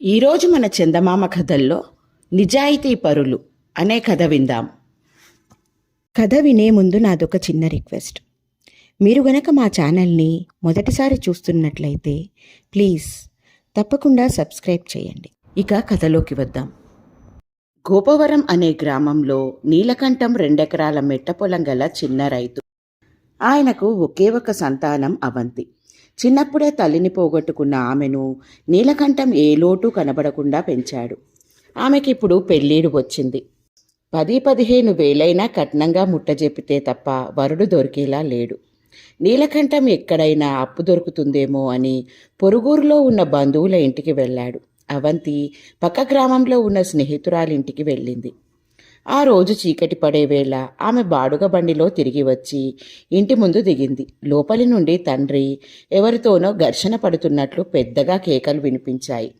ఈరోజు మన చందమామ కథల్లో నిజాయితీ పరులు అనే కథ విందాం. కథ వినే ముందు నాదొక చిన్న రిక్వెస్ట్. మీరు గనక మా ఛానల్ని మొదటిసారి చూస్తున్నట్లయితే ప్లీజ్ తప్పకుండా సబ్స్క్రైబ్ చేయండి. ఇక కథలోకి వద్దాం. గోపవరం అనే గ్రామంలో నీలకంఠం రెండెకరాల మెట్ట పొలం గల చిన్న రైతు. ఆయనకు ఒకే ఒక సంతానం అవంతి. చిన్నప్పుడే తల్లిని పోగొట్టుకున్న ఆమెను నీలకంఠం ఏ లోటు కనబడకుండా పెంచాడు. ఆమెకిప్పుడు పెళ్ళీడు వచ్చింది. పది పదిహేను వేలైనా కట్నంగా ముట్టజెప్పితే తప్ప వరుడు దొరికేలా లేడు. నీలకంఠం ఎక్కడైనా అప్పు దొరుకుతుందేమో అని పొరుగురులో ఉన్న బంధువుల ఇంటికి వెళ్ళాడు. అవంతి పక్క గ్రామంలో ఉన్న స్నేహితురాలింటికి వెళ్ళింది. ఆ రోజు చీకటి పడే వేళ ఆమె బాడుగ బండిలో తిరిగి వచ్చి ఇంటి ముందు దిగింది. లోపలి నుండి తండ్రి ఎవరితోనో ఘర్షణ పడుతున్నట్లు పెద్దగా కేకలు వినిపించాయి.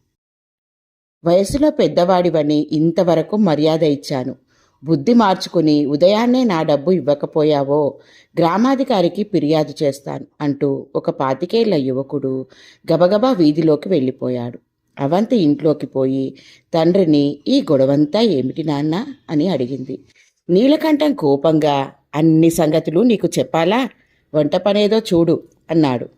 వయసులో పెద్దవాడివని ఇంతవరకు మర్యాద ఇచ్చాను. బుద్ధి మార్చుకుని ఉదయాన్నే నా డబ్బు ఇవ్వకపోయావో గ్రామాధికారికి ఫిర్యాదు చేస్తాను అంటూ ఒక పాతికేళ్ళ యువకుడు గబగబా వీధిలోకి వెళ్ళిపోయాడు. అవంతి ఇంట్లోకి పోయి తండ్రిని ఈ గొడవంతా ఏమిటి నాన్న? అని అడిగింది. నీలకంఠం కోపంగా అన్ని సంగతులు నీకు చెప్పాలా? వంట పనేదో చూడు అన్నాడు.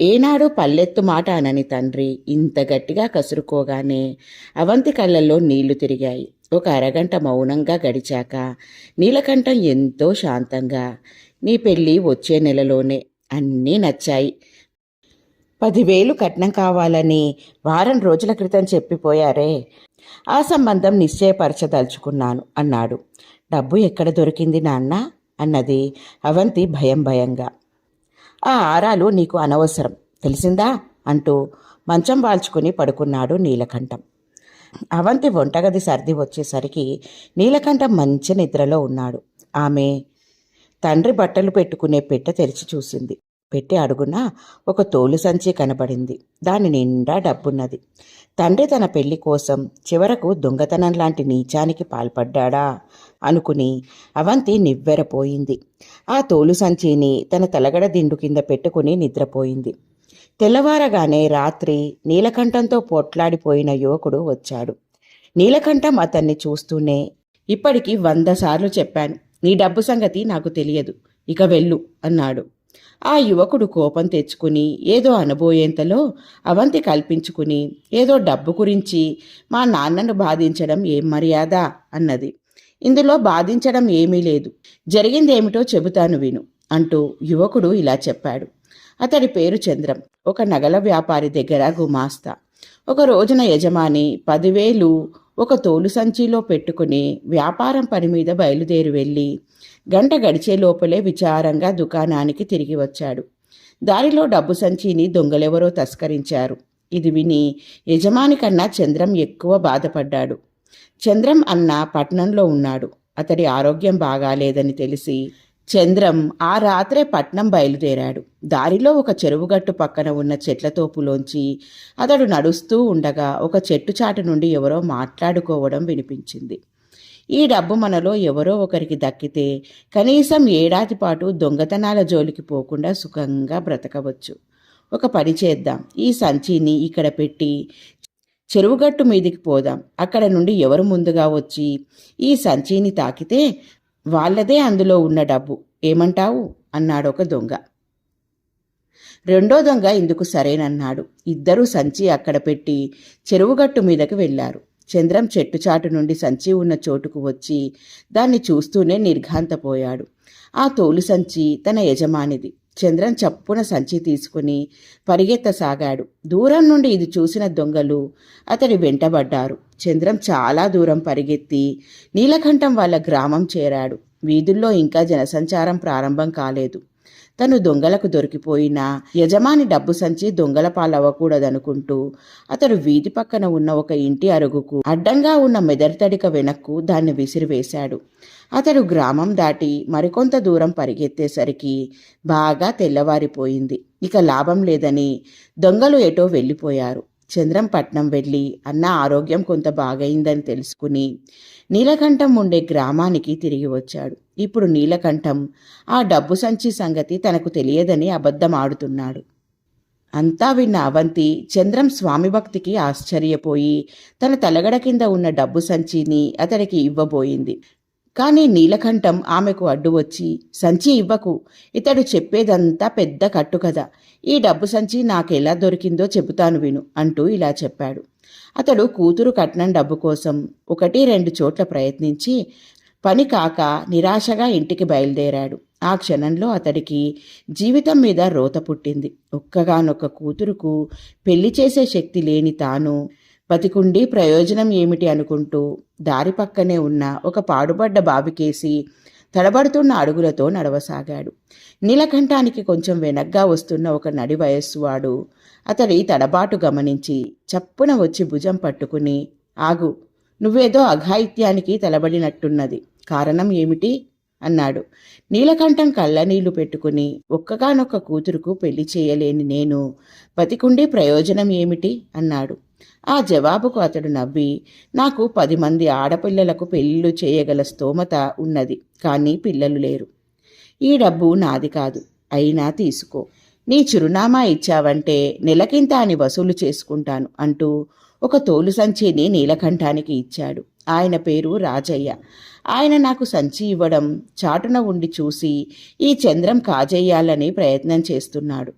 ఏనాడు పల్లెత్తు మాట అనని తండ్రి ఇంత గట్టిగా కసురుకోగానే అవంతి కళ్ళల్లో నీళ్ళు తిరిగాయి. ఒక అరగంట మౌనంగా గడిచాక నీలకంఠం ఎంతో శాంతంగా నీ పెళ్ళి వచ్చే నెలలోనే అన్నీ నచ్చాయి. పదివేలు కట్నం కావాలని వారం రోజుల క్రితం చెప్పిపోయారే. ఆ సంబంధం నిశ్చయపరచదలుచుకున్నాను అన్నాడు. డబ్బు ఎక్కడ దొరికింది నాన్న? అన్నది అవంతి భయం భయంగా. ఆ ఆరాలు నీకు అనవసరం. తెలిసిందా? అంటూ మంచం వాల్చుకుని పడుకున్నాడు నీలకంఠం. అవంతి వంటగది సర్ది వచ్చేసరికి నీలకంఠం మంచి నిద్రలో ఉన్నాడు. ఆమె తండ్రి బట్టలు పెట్టుకునే పెట్టె తెరిచి చూసింది. పెట్టి అడుగున ఒక తోలు సంచి కనబడింది దాని నిండా డబ్బున్నది. తండ్రి తన పెళ్ళి కోసం చివరకు దొంగతనం లాంటి నీచానికి పాల్పడ్డాడా? అనుకుని అవంతి నివ్వెరపోయింది. ఆ తోలు సంచిని తన తలగడ దిండు కింద పెట్టుకుని నిద్రపోయింది. తెల్లవారగానే రాత్రి నీలకంఠంతో పోట్లాడిపోయిన యువకుడు వచ్చాడు. నీలకంఠం అతన్ని చూస్తూనే ఇప్పటికి వంద సార్లు చెప్పాను. నీ డబ్బు సంగతి నాకు తెలియదు. ఇక వెళ్ళు అన్నాడు. ఆ యువకుడు కోపం తెచ్చుకుని ఏదో అనబోయేంతలో అవంతి కల్పించుకుని ఏదో డబ్బు గురించి మా నాన్నను బాధించడం ఏం మర్యాద? అన్నది. ఇందులో బాధించడం ఏమీ లేదు. జరిగిందేమిటో చెబుతాను విను అంటూ యువకుడు ఇలా చెప్పాడు. అతడి పేరు చంద్రం. ఒక నగల వ్యాపారి దగ్గర గుమాస్తా. ఒక రోజున యజమాని పదివేలు ఒక తోలు సంచిలో పెట్టుకుని వ్యాపారం పని మీద బయలుదేరి వెళ్ళి గంట గడిచే లోపలే విచారంగా దుకాణానికి తిరిగి వచ్చాడు. దారిలో డబ్బు సంచిని దొంగలెవరో తస్కరించారు. ఇది విని యజమాని కన్నా చంద్రం ఎక్కువ బాధపడ్డాడు. చంద్రం అన్న పట్నంలో ఉన్నాడు. అతడి ఆరోగ్యం బాగాలేదని తెలిసి చంద్రం ఆ రాత్రే పట్నం బయలుదేరాడు. దారిలో ఒక చెరువుగట్టు పక్కన ఉన్న చెట్ల తోపులోంచి అతడు నడుస్తూ ఉండగా ఒక చెట్టు చాటు నుండి ఎవరో మాట్లాడుకోవడం వినిపించింది. ఈ డబ్బు మనలో ఎవరో ఒకరికి దక్కితే కనీసం ఏడాది పాటు దొంగతనాల జోలికి పోకుండా సుఖంగా బ్రతకవచ్చు. ఒక పని చేద్దాం. ఈ సంచిని ఇక్కడ పెట్టి చెరువుగట్టు మీదికి పోదాం. అక్కడ నుండి ఎవరు ముందుగా వచ్చి ఈ సంచిని తాకితే వాళ్ళదే అందులో ఉన్న డబ్బు. ఏమంటావు? అన్నాడు ఒక దొంగ. రెండో దొంగ ఇందుకు సరేనన్నాడు. ఇద్దరూ సంచి అక్కడ పెట్టి చెరువుగట్టు మీదకి వెళ్ళారు. చంద్రం చెట్టు చాటు నుండి సంచి ఉన్న చోటుకు వచ్చి దాన్ని చూస్తూనే నిర్ఘాంతపోయాడు. ఆ తోలు సంచి తన యజమానిది. చంద్రం చప్పున సంచి తీసుకుని పరిగెత్తసాగాడు. దూరం నుండి ఇది చూసిన దొంగలు అతడి వెంటబడ్డారు. చంద్రం చాలా దూరం పరిగెత్తి నీలకంఠం వాళ్ళ గ్రామం చేరాడు. వీధుల్లో ఇంకా జనసంచారం ప్రారంభం కాలేదు. తను దొంగలకు దొరికిపోయినా యజమాని డబ్బు సంచి దొంగల పాలవ్వకూడదనుకుంటూ అతడు వీధి పక్కన ఉన్న ఒక ఇంటి అరుగుకు అడ్డంగా ఉన్న మెదడుతడిక వెనక్కు దాన్ని విసిరివేశాడు. అతడు గ్రామం దాటి మరికొంత దూరం పరిగెత్తేసరికి బాగా తెల్లవారిపోయింది. ఇక లాభం లేదని దొంగలు ఎటో వెళ్ళిపోయారు. చంద్రంపట్నం వెళ్ళి అన్న ఆరోగ్యం కొంత బాగైందని తెలుసుకుని నీలకంఠం ఉండే గ్రామానికి తిరిగి వచ్చాడు. ఇప్పుడు నీలకంఠం ఆ డబ్బు సంచి సంగతి తనకు తెలియదని అబద్ధం ఆడుతున్నాడు. అంతా విన్న అవంతి చంద్రం స్వామి భక్తికి ఆశ్చర్యపోయి తన తలగడ కింద ఉన్న డబ్బు సంచిని అతడికి ఇవ్వబోయింది. కానీ నీలకంఠం ఆమెకు అడ్డు వచ్చి సంచి ఇవ్వకు. ఇతడు చెప్పేదంతా పెద్ద కట్టు కదా. ఈ డబ్బు సంచి నాకెలా దొరికిందో చెబుతాను విను అంటూ ఇలా చెప్పాడు. అతడు కూతురు కట్నం డబ్బు కోసం ఒకటి రెండు చోట్ల ప్రయత్నించి పని కాక నిరాశగా ఇంటికి బయలుదేరాడు. ఆ క్షణంలో అతడికి జీవితం మీద రోత పుట్టింది. ఒక్కగానొక్క కూతురుకు పెళ్ళి చేసే శక్తి లేని తాను బతికుండి ప్రయోజనం ఏమిటి అనుకుంటూ దారి పక్కనే ఉన్న ఒక పాడుబడ్డ బావికేసి తడబడుతున్న అడుగులతో నడవసాగాడు. నీలకంఠానికి కొంచెం వెనగ్గా వస్తున్న ఒక నడి వయస్సువాడు అతడి తడబాటు గమనించి చప్పున వచ్చి భుజం పట్టుకుని ఆగు నువ్వేదో అఘాయిత్యానికి తలబడినట్టున్నది. కారణం ఏమిటి? అన్నాడు. నీలకంఠం కళ్ళనీళ్ళు పెట్టుకుని ఒక్కగానొక్క కూతురుకు పెళ్ళి చేయలేని నేను బతికుండే ప్రయోజనం ఏమిటి? అన్నాడు. ఆ జవాబుకు అతడు నవ్వి నాకు పది మంది ఆడపిల్లలకు పెళ్ళిళ్ళు చేయగల స్తోమత ఉన్నది కానీ పిల్లలు లేరు. ఈ డబ్బు నాది కాదు అయినా తీసుకో. నీ చిరునామా ఇచ్చావంటే నెలకింత అని వసూలు చేసుకుంటాను అంటూ ఒక తోలు సంచిని నీలకంఠానికి ఇచ్చాడు. ఆయన పేరు రాజయ్య. ఆయన నాకు సంచి ఇవ్వడం చాటున ఉండి చూసి ఈ చంద్రం కాజేయాలని ప్రయత్నం చేస్తున్నాడు.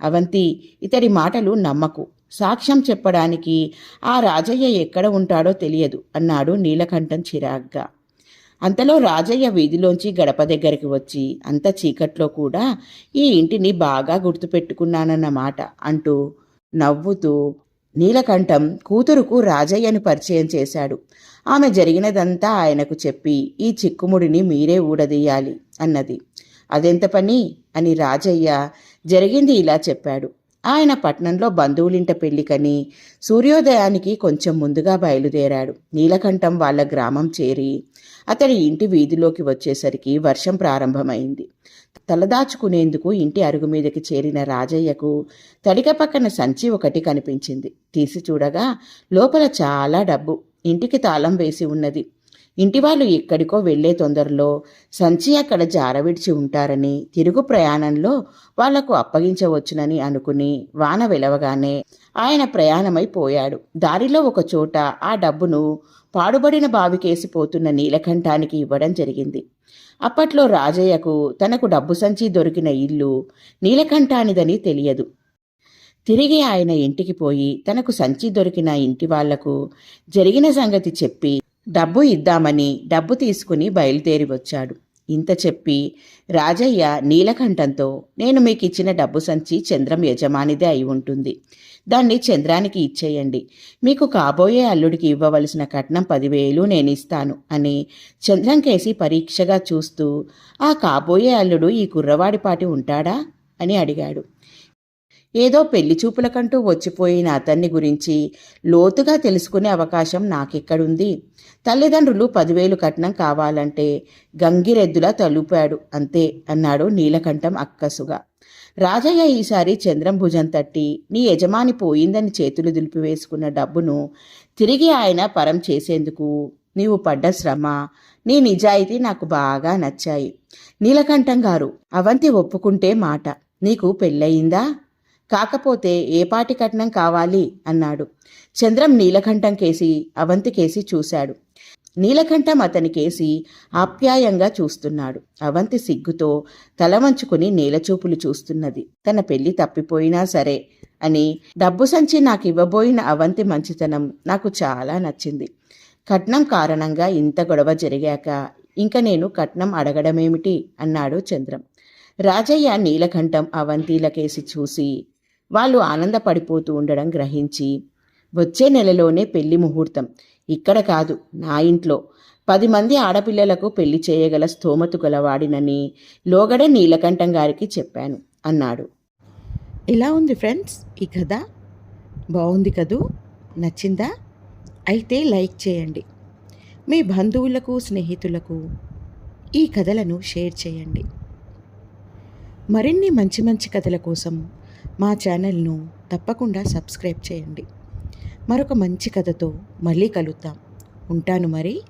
అవంతి ఇతడి మాటలు నమ్మకు. సాక్ష్యం చెప్పడానికి ఆ రాజయ్య ఎక్కడ ఉంటాడో తెలియదు అన్నాడు నీలకంఠం చిరాగ్గా. అంతలో రాజయ్య వీధిలోంచి గడప దగ్గరికి వచ్చి అంత చీకట్లో కూడా ఈ ఇంటిని బాగా గుర్తుపెట్టుకున్నానన్నమాట అంటూ నవ్వుతూ నీలకంఠం కూతురుకు రాజయ్యను పరిచయం చేశాడు. ఆమె జరిగినదంతా ఆయనకు చెప్పి ఈ చిక్కుముడిని మీరే ఊడదీయాలి అన్నది. అదెంత పని? అని రాజయ్య జరిగింది ఇలా చెప్పాడు. ఆయన పట్నంలో బంధువులింట పెళ్ళికని సూర్యోదయానికి కొంచెం ముందుగా బయలుదేరాడు. నీలకంఠం వాళ్ళ గ్రామం చేరి అతడి ఇంటి వీధిలోకి వచ్చేసరికి వర్షం ప్రారంభమైంది. తలదాచుకునేందుకు ఇంటి అరుగు మీదకి చేరిన రాజయ్యకు తడిక పక్కన సంచి ఒకటి కనిపించింది. తీసి చూడగా లోపల చాలా డబ్బు. ఇంటికి తాళం వేసి ఉన్నది. ఇంటివాళ్ళు ఎక్కడికో వెళ్ళే తొందరలో సంచి అక్కడ జారవిడిచి ఉంటారని తిరుగు ప్రయాణంలో వాళ్ళకు అప్పగించవచ్చునని అనుకుని వాన వెలవగానే ఆయన ప్రయాణమైపోయాడు దారిలో ఒక చోట ఆ డబ్బును పాడుబడిన బావికేసి పోతున్న నీలకంఠానికి ఇవ్వడం జరిగింది. అప్పట్లో రాజయ్యకు తనకు డబ్బు సంచి దొరికిన ఇల్లు నీలకంఠానిదని తెలియదు. తిరిగి ఆయన ఇంటికి పోయి తనకు సంచి దొరికిన ఇంటి వాళ్ళకు జరిగిన సంగతి చెప్పి డబ్బు ఇద్దామని డబ్బు తీసుకుని బయలుదేరి వచ్చాడు. ఇంత చెప్పి రాజయ్య నీలకంఠంతో నేను మీకు ఇచ్చిన డబ్బు సంచి చంద్రం యజమానిదే అయి ఉంటుంది. దాన్ని చంద్రానికి ఇచ్చేయండి. మీకు కాబోయే అల్లుడికి ఇవ్వవలసిన కట్నం పదివేలు నేను ఇస్తాను అని చంద్రం కేసి పరీక్షగా చూస్తూ ఆ కాబోయే అల్లుడు ఈ కుర్రవాడిపాటి ఉంటాడా? అని అడిగాడు. ఏదో పెళ్ళి చూపులకంటూ వచ్చిపోయిన అతన్ని గురించి లోతుగా తెలుసుకునే అవకాశం నాకెక్కడుంది? తల్లిదండ్రులు పదివేలు కట్నం కావాలంటే గంగిరెద్దులా తలుపాడు. అంతే అన్నాడు నీలకంఠం అక్కసుగా. రాజయ్య ఈసారి చంద్రం భుజం తట్టి నీ యజమాని పోయిందని చేతులు దులిపివేసుకున్న డబ్బును తిరిగి ఆయన పరం చేసేందుకు నీవు పడ్డ శ్రమ నీ నిజాయితీ నాకు బాగా నచ్చాయి. నీలకంఠం గారు అవంతి ఒప్పుకుంటే మాట. నీకు పెళ్ళయిందా? కాకపోతే ఏపాటి కట్నం కావాలి? అన్నాడు. చంద్రం నీలకంఠం కేసి అవంతికేసి చూశాడు. నీలకంఠం అతని కేసి ఆప్యాయంగా చూస్తున్నాడు. అవంతి సిగ్గుతో తల వంచుకుని నీలచూపులు చూస్తున్నది. తన పెళ్ళి తప్పిపోయినా సరే అని డబ్బు సంచి నాకు ఇవ్వబోయిన అవంతి మంచితనం నాకు చాలా నచ్చింది. కట్నం కారణంగా ఇంత గొడవ జరిగాక ఇంక నేను కట్నం అడగడమేమిటి? అన్నాడు చంద్రం. రాజయ్య నీలకంఠం అవంతిలకేసి చూసి వాళ్ళు ఆనందపడిపోతూ ఉండడం గ్రహించి వచ్చే నెలలోనే పెళ్ళి ముహూర్తం. ఇక్కడ కాదు నా ఇంట్లో. పది మంది ఆడపిల్లలకు పెళ్ళి చేయగల స్తోమతు గలవాడినని లోగడ నీలకంఠం గారికి చెప్పాను అన్నాడు. ఎలా ఉంది ఫ్రెండ్స్? ఈ కథ? బాగుంది కదూ? నచ్చిందా? అయితే లైక్ చేయండి. మీ బంధువులకు స్నేహితులకు ఈ కథలను షేర్ చేయండి. మరిన్ని మంచి మంచి కథల కోసం మా ఛానల్ను తప్పకుండా సబ్స్క్రైబ్ చేయండి. మరొక మంచి కథతో మళ్ళీ కలుద్దాం. ఉంటాను మరి.